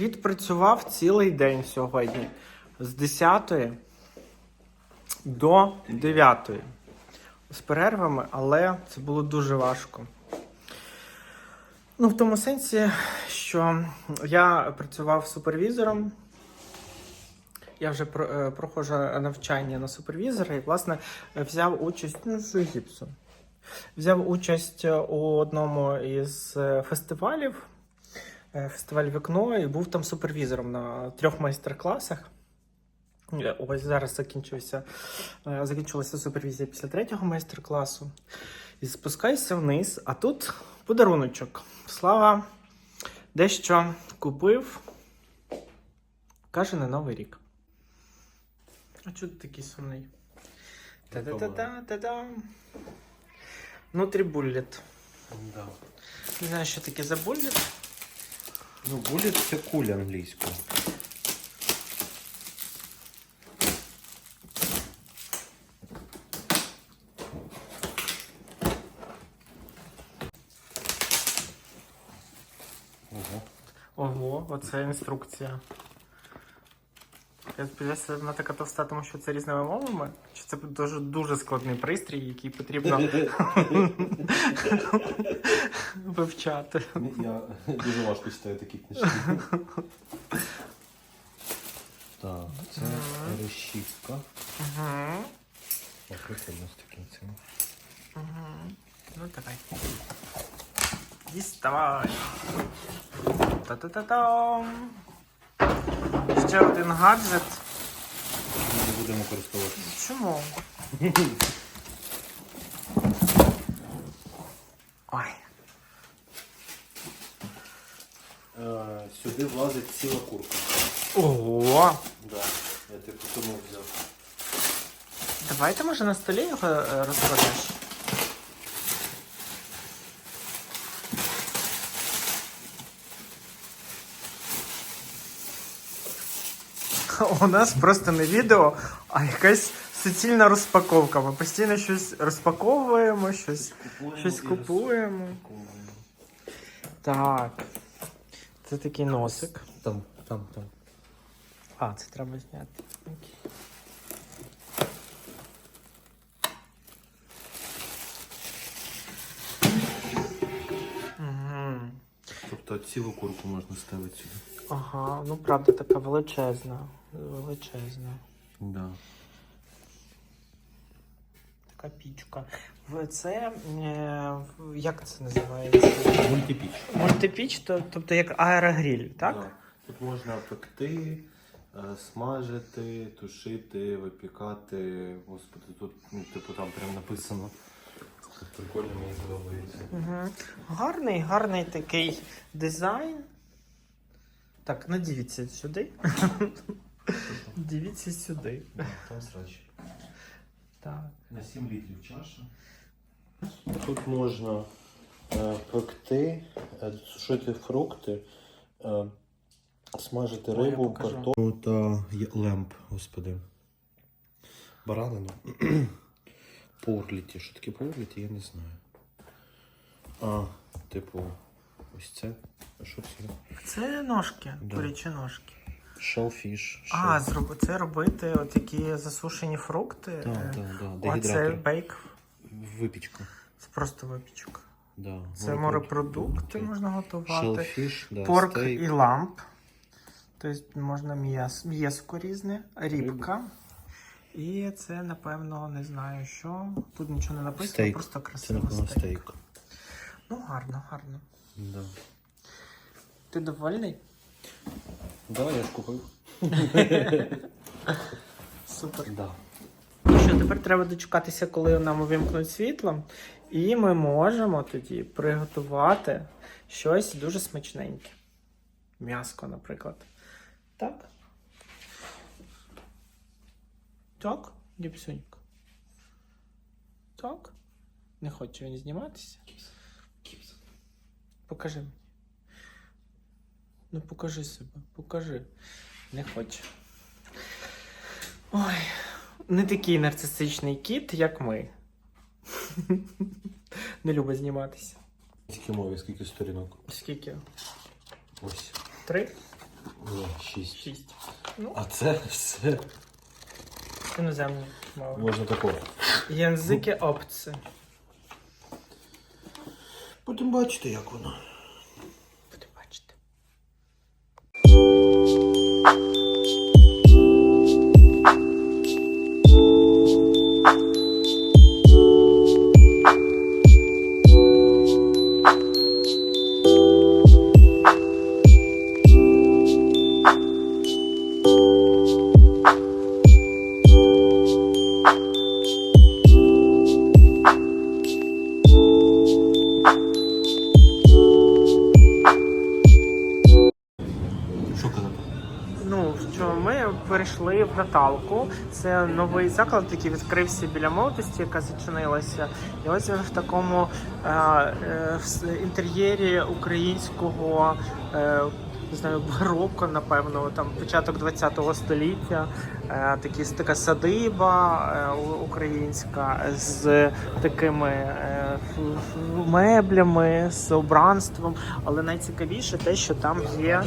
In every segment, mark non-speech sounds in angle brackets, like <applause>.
відпрацював цілий день сьогодні. З 10 до 9. З перервами, але це було дуже важко. Ну, в тому сенсі, що я працював супервізором. Я вже е, проходжу навчання на супервізора і, власне, взяв участь ну, з гіпсу. Взяв участь у одному із е, фестивалів, фестиваль вікно, і був там супервізором на трьох майстер-класах. Е, Ось зараз закінчився, е, закінчилася супервізія після третього майстер-класу. І спускаюся вниз, а тут подаруночок. Слава дещо купив. Каже на Новий рік. А чого ти такий сумний? Та-та-та-та, та-дам. Внутрі буллет. Да. Не знаю, що таке за буллет. Ну, буліт це куля англійською. Ого. Ого, оце інструкція. Я сподіваюся, вона така товста, тому що це різними мовами. Чи це дуже дуже складний пристрій, який потрібно <laughs> вивчати? Я дуже важко читаю такі книжки. Так, це решітка. Прикольно з таким цим. Ну давай. Діставай. Та-та-та-там. Ще один гаджет. Не будемо користуватися. Чому? Ой. Е, Сюди влазить ціла курка. Ого! Да. Я типу тому взяв. Давайте, може, на столі його е, розкладеш. <laughs> У нас просто не відео, а якась суцільна розпаковка. Ми постійно щось розпаковуємо, щось, щось купуємо. Так. Це такий носик. Там, там, там. А, це треба зняти. Окей. Тобто цілу курку можна ставити сюди. Ага, ну правда така величезна. Величезна. Да. Така пічка. Це е, як це називається? Мультипіч. Мультипіч, то, тобто як аерогріль, так? Да. Тут можна пекти, е, смажити, тушити, випікати. Господи, тут, ну, типу, там прям написано. Прикольно мені подобається. Угу. Гарний, гарний такий дизайн. Так, ну дивіться сюди. <laughs> Дивіться сюди. Да, там срач. Так. На 7 літрів чаша. Тут можна е, пекти, е, сушити фрукти, е, смажити Ой, я рибу, покажу. картоплю та є- лемп, господи. Баранину. <clears throat> Порліті. Що таке порліті, я не знаю. А, типу, ось це. А що це? Це ножки, Да. курячі ножки. Shellfish. А, зроб... це робити от такі засушені фрукти. Так, так, так. Оце Дегідратор. бейк. Випічка. Це просто випічка. Да. Це морепродукти можна готувати. Shellfish, да, Порк стейк. і ламп. Тобто можна м'яс, м'яско різне, рибка. І це, напевно, не знаю що. Тут нічого не написано, Стейк. просто Це красиво стейк. стейк. Ну, гарно, гарно. Да. Ти довольний? Да, я ж купив. <laughs> Супер. Да. Ну що, тепер треба дочекатися, коли нам увімкнуть світло, і ми можемо тоді приготувати щось дуже смачненьке. М'яско, наприклад. Так? Так, Діпсюнька. Так? Не хоче він зніматися? Покажи мені. Ну покажи себе, покажи. Не хоче. Ой, не такий нарцисичний кіт, як ми. <laughs> Не любить зніматися. Тільки мові, скільки сторінок. Скільки? Ось. Три? Ні, шість. Шість. Ну, А це все іноземні мови. можна такого. Язики обці. Будемо бачити, як воно. Це новий заклад, який відкрився біля молодості, яка зачинилася. І ось він в такому е, е, інтер'єрі українського. Е, не знаю, бароко, напевно, там початок 20 століття, е, такі, така садиба е, українська з такими е, меблями, з убранством. Але найцікавіше те, що там є,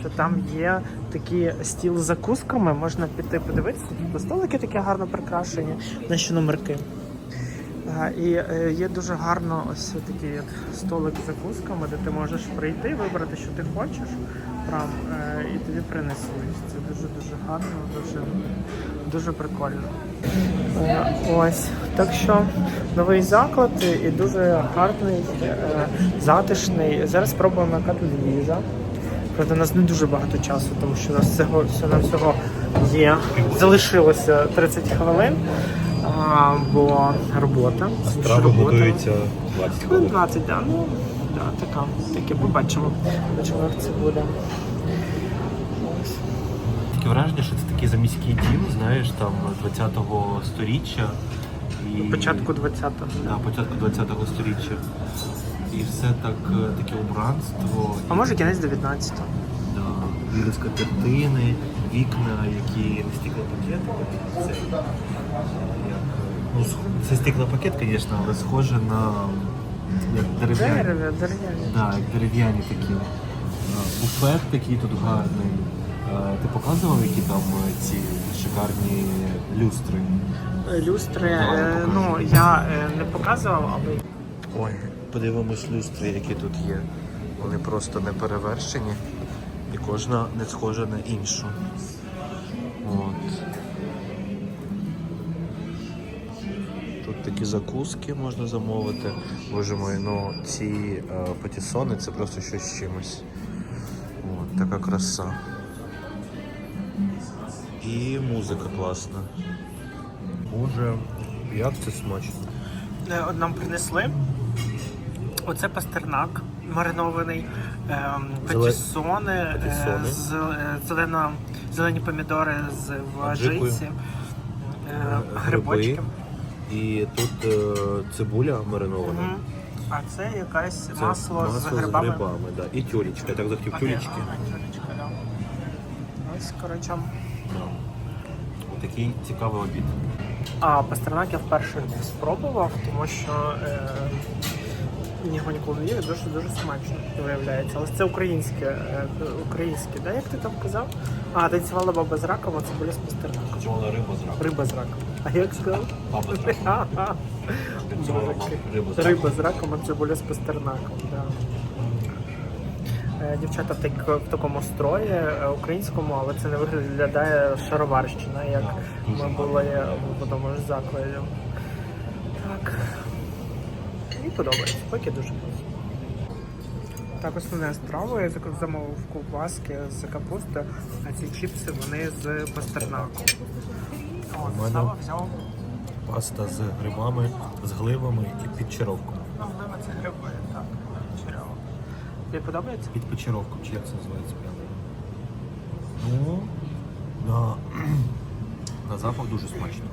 що там є такі стіл з закусками. Можна піти подивитися. Столики такі гарно прикрашені, наші номерки. І е, є дуже гарно ось такий от столик з закусками, де ти можеш прийти, вибрати, що ти хочеш, прям, е, і тобі принесуть. Це дуже дуже гарно, дуже, дуже прикольно. Е, Ось так що новий заклад і дуже гарний, затишний. Зараз спробуємо тут. Правда, у нас не дуже багато часу, тому що у нас всього всього всього є. Залишилося 30 хвилин. А, бо робота. Страва Робота. готується 20 Хвилин хвилин. 20, да. Ну, да, така. Таке побачимо. Побачимо, як це буде. Таке враження, що це такий заміський дім, знаєш, там 20-го сторіччя. І... Початку 20-го. Да, початку 20-го сторіччя. І все так, е, таке убранство. А може кінець 19-го. Скатертини, вікна, які стеклопакет, це як, ну, це стеклопакет, звісно, але схоже на як дерев'яні. Дерево, дерев'яні. Да, як дерев'яні такі. Е, Буфет такий тут гарний. Е, Ти показував, які там е, ці шикарні люстри? Люстри, е, ну я е, не показував, але Ой, подивимось люстри, які тут є. Вони просто не перевершені і кожна не схожа на іншу. От. Тут такі закуски можна замовити. Боже мой, ну ці е, патісони це просто щось з чимось. От, така краса. І музика класна. Боже, як це смачно. Е, нам принесли. Оце пастернак маринований, патісони, е, патісони. е, зелено, зелені помідори з в Аджикою. аджиці, е, грибочки. І тут е, цибуля маринована. Мгм. А це якесь Це масло, з грибами. да. І тюлечка. Я так захотів А, тюлечки. ага, тюлечка, да. Ось, коротше. Да. Такий цікавий обід. А пастернак я вперше спробував, тому що е, не їв, дуже дуже смачно виявляється. Але це українське, е, українське, да? Як ти там казав? А, танцювала баба з раком, а це були з пастернаком. Чорна риба з раком. Риба з раком. А як сказав? Баба з раком. Танцювала риба з Риба з раком, а це були з пастернаком. Да. Е, Дівчата в, так, в такому строї е, українському, але це не виглядає шароварщина, як ми були в тому ж закладі. Так. Подобається, поки дуже просто. Так, основна страва, я зак- замовив ковбаски з капусти, а ці чіпси вони з пастернаком. От, мене- Сава взяв Паста з грибами, з гливами і під чаровком. Ну, можливо, це гриби, так. Чудово. Тобі подобається? Під печеровку, чи як це називається прямо? Ну, на, <clears throat> на запах дуже смачно.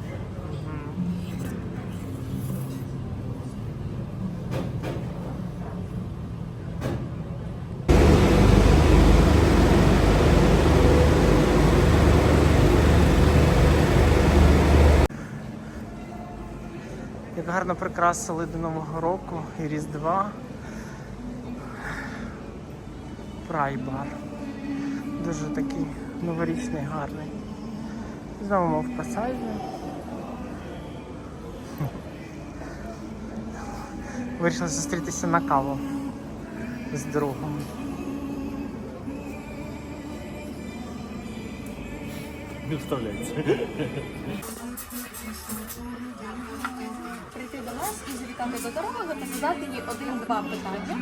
Як гарно прикрасили до Нового року і Різдва. Прайбар. Дуже такий новорічний, гарний. Знову ми в пасажі. Вирішили зустрітися на каву з другом. Не вставляється. прийти до нас і завітати до дороги та задати їй один-два питання.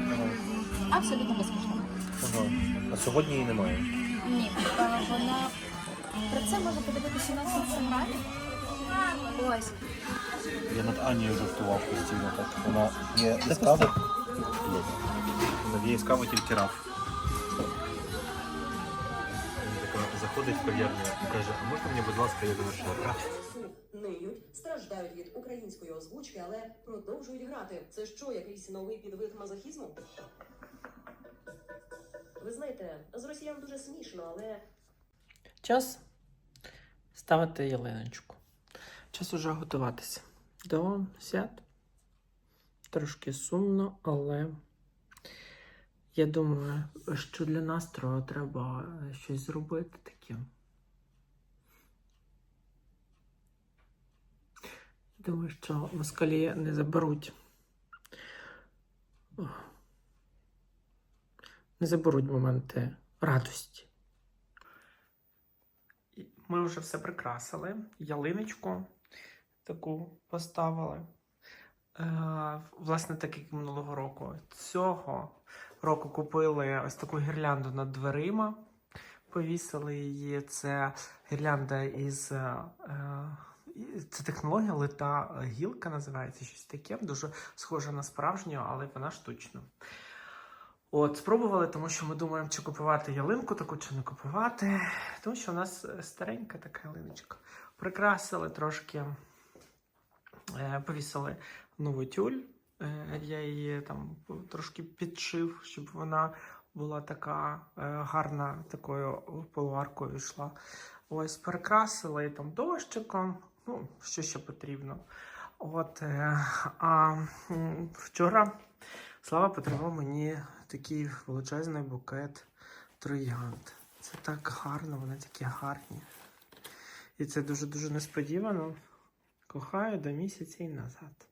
Абсолютно безкоштовно. Ага. А сьогодні її немає. Ні, е, вона про це можна подивитися у нас в інстаграмі. Ось. Я над Анією жартував постійно так. Вона є з кави. Вона є з кави тільки раф. Заходить в і каже, а можна мені, будь ласка, я думаю, що раф? ниють, страждають від української озвучки, але продовжують грати. Це що, якийсь новий підвид мазохізму? Ви знаєте, з росіян дуже смішно, але Час ставити ялиночку. Час уже готуватися до свят. Трошки сумно, але я думаю, що для настрою треба щось зробити таке. Думаю, що москалі не заберуть. Не заберуть моменти радості. Ми вже все прикрасили. Ялиночку таку поставили. Е, власне, так як минулого року. Цього року купили ось таку гірлянду над дверима. Повісили її. Це гірлянда із. е, е, це технологія лита гілка називається щось таке. Дуже схоже на справжню, але вона штучна. От, спробували, тому що ми думаємо, чи купувати ялинку таку, чи не купувати. Тому що у нас старенька така ялиночка. Прикрасили трошки, е, повісили нову тюль. Е, я її там трошки підшив, щоб вона була така е, гарна, такою полуаркою йшла. Ось перекрасили там дощиком, ну, що ще потрібно. От, е, а вчора Слава подарував мені такий величезний букет троянд. Це так гарно, вони такі гарні. І це дуже-дуже несподівано. Кохаю до місяця і назад.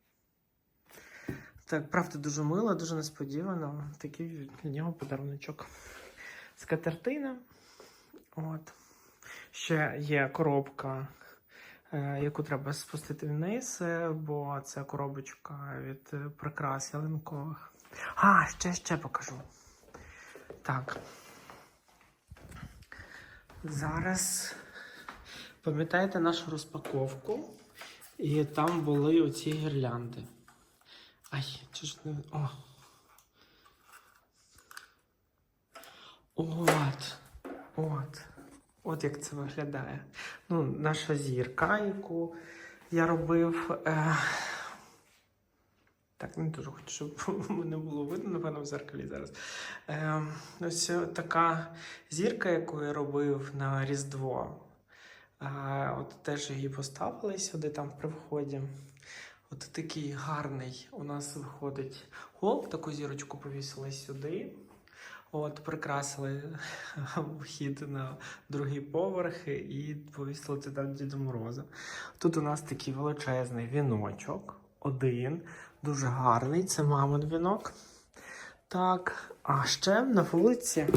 Так, правда, дуже мило, дуже несподівано. Такий від нього подаруночок. Скатертина. От. Ще є коробка, е, яку треба спустити вниз, е, бо це коробочка від е, прикрас ялинкових. А, ще ще покажу. Так. Зараз пам'ятаєте нашу розпаковку? І там були оці гірлянди. Ай, чи ж не. О. От. От. От як це виглядає. Ну, наша зірка, яку я робив. Е... Так, не дуже хочу, щоб <laughs> мене було видно, напевно, в зеркалі зараз. Е, ось така зірка, яку я робив на Різдво. Е, от теж її поставили сюди, там при вході. От такий гарний у нас виходить гол, таку зірочку повісили сюди. От, прикрасили <laughs> вхід на другий поверх і повісили туди Діда Мороза. Тут у нас такий величезний віночок. Один. Дуже гарний. Це мамин вінок. Так, а ще на вулиці.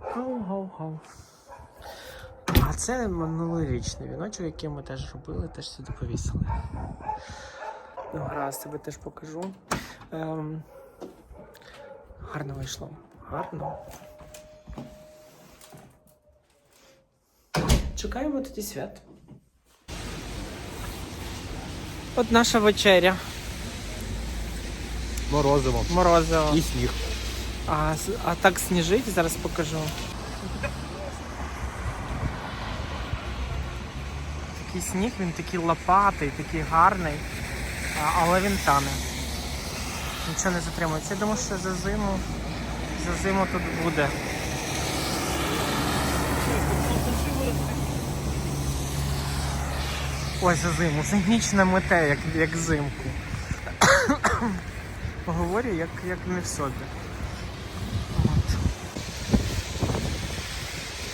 Гоу-гоу-гоу. А це минулорічний віночок, який ми теж робили, теж сюди повісили. Ну, гаразд, тебе теж покажу. Ем, гарно вийшло. Гарно. Чекаємо тоді свят. От наша вечеря. Морозиво. Морозиво. І сніг. А, а так сніжить, зараз покажу. Такий сніг, він такий лопатий, такий гарний, але він тане. Нічого не затримується. Я думаю, що за зиму, за зиму тут буде. Ой, за зиму. Це мете, як, як зимку. <coughs> Говорю, як, як не в собі.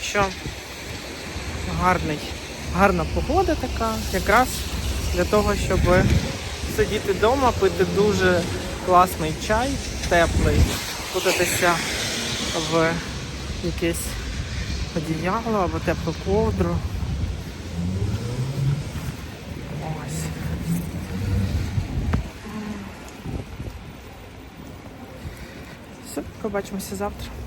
Що гарний, гарна погода така, якраз для того, щоб сидіти вдома, пити дуже класний чай, теплий, кутатися в якесь одіяло або теплу ковдру. Ось. Все, побачимося завтра.